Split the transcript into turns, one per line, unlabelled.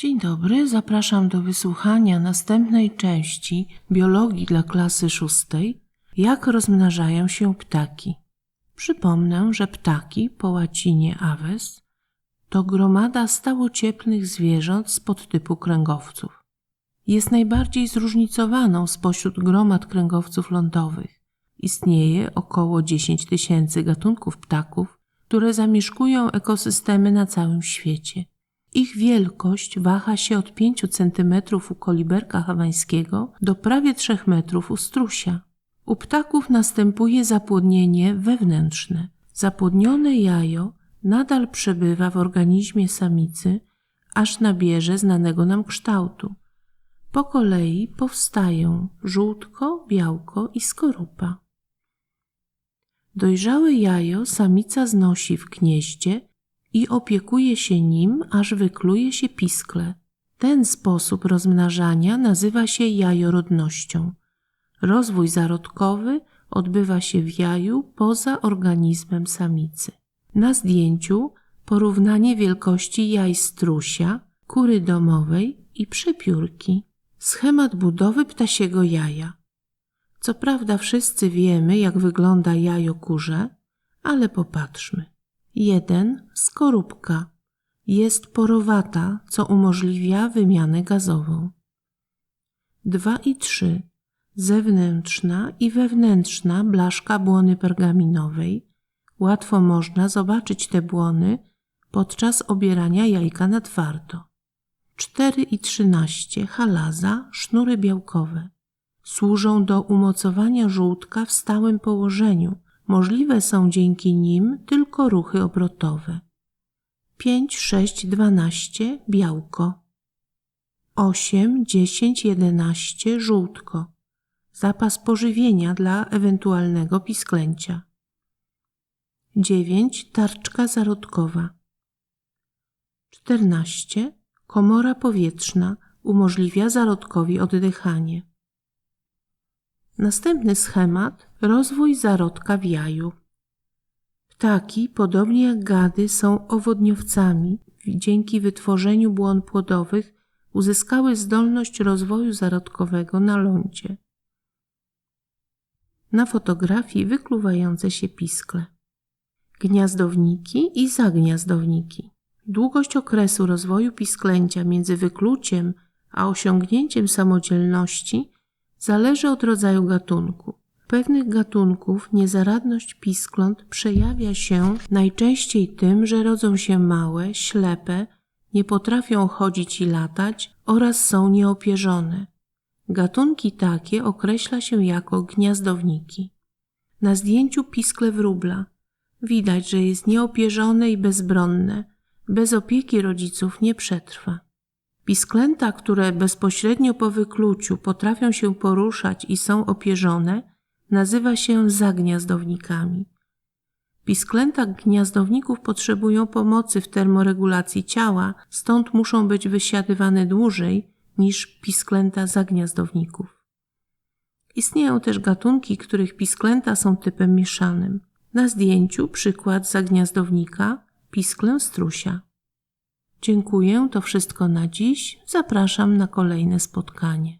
Dzień dobry, zapraszam do wysłuchania następnej części biologii dla klasy szóstej. Jak rozmnażają się ptaki? Przypomnę, że ptaki po łacinie aves to gromada stałocieplnych zwierząt z podtypu kręgowców. Jest najbardziej zróżnicowaną spośród gromad kręgowców lądowych. Istnieje około 10 tysięcy gatunków ptaków, które zamieszkują ekosystemy na całym świecie. Ich wielkość waha się od 5 cm u koliberka hawańskiego do prawie 3 metrów u strusia. U ptaków następuje zapłodnienie wewnętrzne. Zapłodnione jajo nadal przebywa w organizmie samicy, aż nabierze znanego nam kształtu. Po kolei powstają żółtko, białko i skorupa. Dojrzałe jajo samica znosi w gnieździe i opiekuje się nim, aż wykluje się piskle. Ten sposób rozmnażania nazywa się jajorodnością. Rozwój zarodkowy odbywa się w jaju poza organizmem samicy. Na zdjęciu porównanie wielkości jaj strusia, kury domowej i przepiórki. Schemat budowy ptasiego jaja. Co prawda wszyscy wiemy, jak wygląda jajo kurze, ale popatrzmy. 1. Skorupka. Jest porowata, co umożliwia wymianę gazową. 2 i 3. Zewnętrzna i wewnętrzna blaszka błony pergaminowej. Łatwo można zobaczyć te błony podczas obierania jajka na twardo. 4 i 13. Halaza, sznury białkowe. Służą do umocowania żółtka w stałym położeniu – Możliwe są dzięki nim tylko ruchy obrotowe. 5, 6, 12 białko. 8, 10, 11 żółtko. Zapas pożywienia dla ewentualnego pisklęcia. 9 tarczka zarodkowa. 14 komora powietrzna umożliwia zarodkowi oddychanie. Następny schemat rozwój zarodka w jaju. Ptaki, podobnie jak gady, są owodniowcami. Dzięki wytworzeniu błon płodowych uzyskały zdolność rozwoju zarodkowego na lądzie. Na fotografii wykluwające się piskle. Gniazdowniki i zagniazdowniki. Długość okresu rozwoju pisklęcia między wykluciem a osiągnięciem samodzielności zależy od rodzaju gatunku. Pewnych gatunków niezaradność piskląt przejawia się najczęściej tym, że rodzą się małe, ślepe, nie potrafią chodzić i latać oraz są nieopierzone. Gatunki takie określa się jako gniazdowniki. Na zdjęciu piskle wróbla widać, że jest nieopierzone i bezbronne, bez opieki rodziców nie przetrwa. Pisklęta, które bezpośrednio po wykluciu potrafią się poruszać i są opierzone, nazywa się zagniazdownikami. Pisklęta gniazdowników potrzebują pomocy w termoregulacji ciała, stąd muszą być wysiadywane dłużej niż pisklęta zagniazdowników. Istnieją też gatunki, których pisklęta są typem mieszanym. Na zdjęciu przykład zagniazdownika pisklę strusia. Dziękuję, to wszystko na dziś. Zapraszam na kolejne spotkanie.